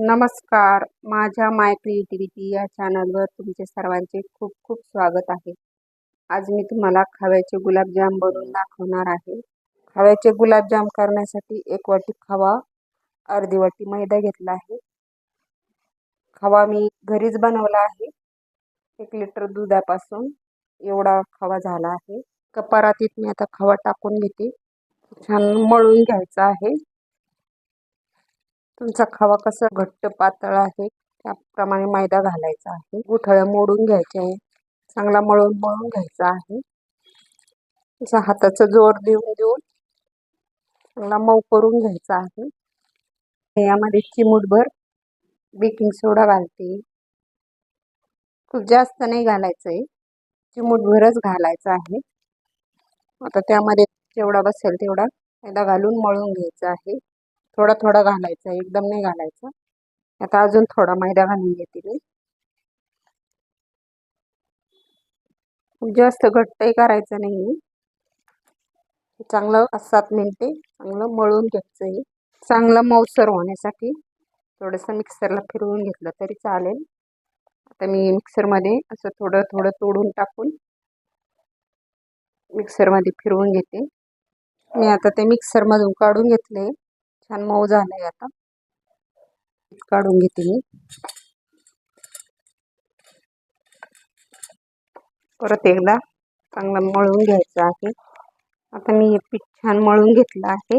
नमस्कार. माझ्या माय क्रिएटिव्हिटी या चॅनलवर तुमचे सर्वांचे खूप खूप स्वागत आहे. आज मी तुम्हाला खव्याचे गुलाबजाम बनवून दाखवणार आहे. खव्याचे गुलाबजाम करण्यासाठी एक वाटी खवा अर्धी वाटी मैदा घेतला आहे. खवा मी घरीच बनवला आहे. एक लिटर दुधापासून एवढा खवा झाला आहे. कपारातीत मी आता खवा टाकून घेते. छान मळून घ्यायचा आहे. तुमचा खवा कसा घट्ट पातळ आहे त्याप्रमाणे मैदा घालायचा आहे. गुठळ्या मोडून घ्यायच्या आहे. चांगला मळून मळून घ्यायचा आहे. तसा हाताचा जोर देऊन देऊन चांगला मऊ करून घ्यायचा आहे. यामध्ये चिमूटभर बेकिंग सोडा घालते. खूप जास्त नाही घालायचं आहे चिमूटभरच घालायचं आहे. आता त्यामध्ये जेवढा बसेल तेवढा मैदा घालून मळून घ्यायचा आहे. थोडा थोडा घालायचा एकदम नाही घालायचा. आता अजून थोडा मैदा घालून घेते मी. खूप जास्त घट्टही करायचं नाही चांगलं सात मिनटे चांगलं मळून घ्यायचं आहे. चांगलं मऊसर होण्यासाठी थोडंसं मिक्सरला फिरवून घेतलं तरी चालेल. आता मी मिक्सरमध्ये असं थोडं थोडं तोडून टाकून मिक्सरमध्ये फिरवून घेते. मी आता ते मिक्सरमधून काढून घेतले. छान मऊ झालंय आता. काढून घेते मी. परत एकदा चांगलं मळून घ्यायचं आहे. आता मी हे पीठ छान मळून घेतलं आहे.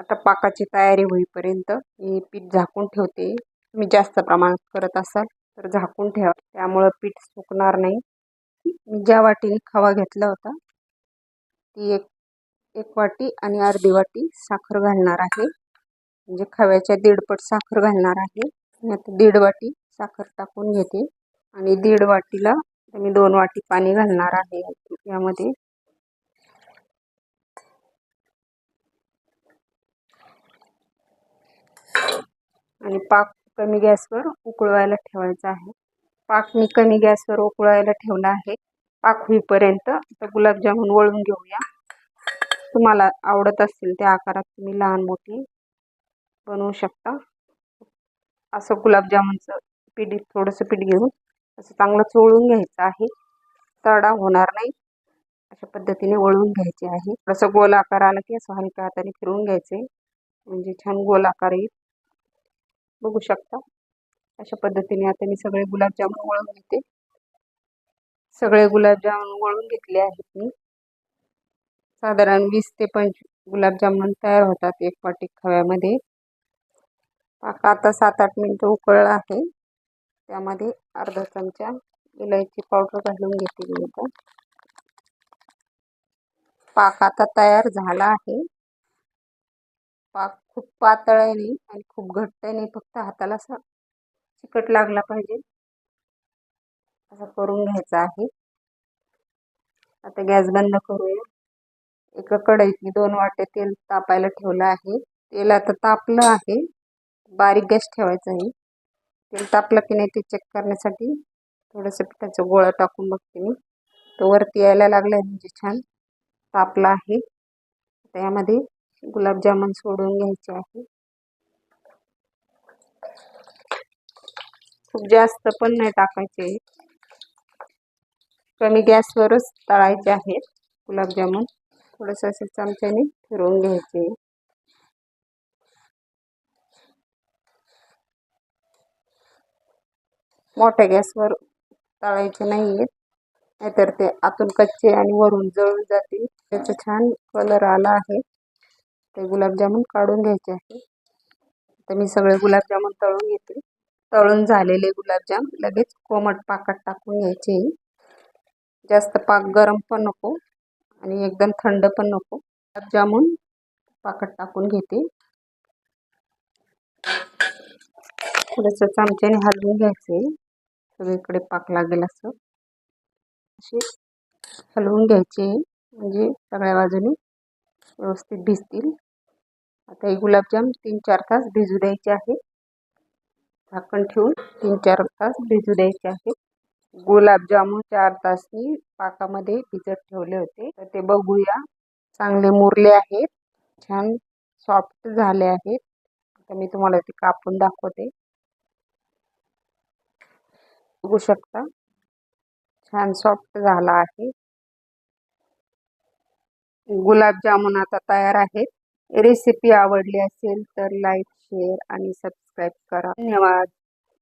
आता पाकाची तयारी होईपर्यंत मी पीठ झाकून ठेवते. मी जास्त प्रमाणात करत असाल तर झाकून ठेवा. त्यामुळं पीठ सुकणार नाही. मी ज्या वाटीने खवा घेतला होता ती एक एक वाटी आणि अर्धी वाटी साखर घालणार आहे. म्हणजे खव्याच्या दीडपट साखर घालणार आहे. आता दीड वाटी साखर टाकून घेते. आणि दीड वाटीला मी दोन वाटी पाणी घालणार आहे यामध्ये. आणि पाक कमी गॅसवर उकळवायला ठेवायचा आहे. पाक मी कमी गॅसवर उकळवायला ठेवला आहे. पाक होईपर्यंत आता गुलाबजामुन वळून घेऊया. तुम्हाला आवडत असतील त्या आकारात तुम्ही लहान मोठी बनवू शकता. असं गुलाबजामुनचं पीठ थोडंसं पीठ घेऊन असं चांगलं चोळून घ्यायचं आहे. तडा होणार नाही. अशा पद्धतीने वळून घ्यायचे आहे. थोडंसं गोल आकार आला की असं हलक्या हाताने फिरवून घ्यायचे. म्हणजे छान गोल आकार येईल. बघू शकता. अशा पद्धतीने आता मी सगळे गुलाबजामुन वळून घेते. सगळे गुलाबजामुन वळून घेतले आहेत मी. साधारण वीस ते पंच गुलाबजामुन तयार होतात एक वाटी खव्यामध्ये. पाक आता सात आठ मिनटं उकळला आहे. त्यामध्ये अर्धा चमचा इलायची पावडर घालून घेते मी पाक आता तयार झाला आहे. पाक खूप पातळ आहे नाही आणि खूप घट्ट नाही फक्त हाताला असा चिकट लागला पाहिजे. असं करून घ्यायचं आहे. आता गॅस बंद करूया. एका कढईत मी दोन वाटे तेल तापायला ठेवलं आहे. तेल आता तापलं आहे. बारीक गॅस ठेवायचा आहे. तेल तापलं की नाही ते चेक करण्यासाठी थोडंसं पिठाचं गोळा टाकून बघते मी. तो वरती यायला लागला म्हणजे छान. तापला आहे. आता यामध्ये गुलाबजामुन सोडून घ्यायचे आहे. खूप जास्त पण नाही टाकायचे. कमी गॅसवरच तळायचे आहेत गुलाबजामुन. थोडंसं असं चमच्याने फिरवून घ्यायचे. मोठ्या गॅसवर तळायचे नाही आहेत नाहीतर ते आतून कच्चे आणि वरून जळून जातील. त्याचा छान कलर आला आहे. ते गुलाबजामुन काढून घ्यायचे आहे. तर मी सगळे गुलाबजामुन तळून घेते. तळून झालेले गुलाबजाम लगेच कोमट पाकात टाकून घ्यायचे. जास्त पाक गरम पण नको. आणि एकदम थंड पण नको. जामून पाकट टाकून घेते. थोडंसं चमच्याने हलवून घ्यायचे. सगळीकडे पाक लागेल असं. असे हलवून घ्यायचे. म्हणजे सगळ्या बाजूने व्यवस्थित भिजतील. आता हे गुलाबजाम तीन चार तास भिजू द्यायचे आहे. झाकण ठेवून तीन चार तास भिजू द्यायचे आहे. गुलाबजामुन चार तास मी पाकामध्ये भिजत ठेवले होते. तर ते बघूया. चांगले मुरले आहेत. छान सॉफ्ट झाले आहेत. तर मी तुम्हाला ते कापून दाखवते. बघू शकता. छान सॉफ्ट झाला आहे. गुलाबजामुन आता तयार आहेत. रेसिपी आवडली असेल तर लाईक शेअर आणि सबस्क्राईब करा. धन्यवाद.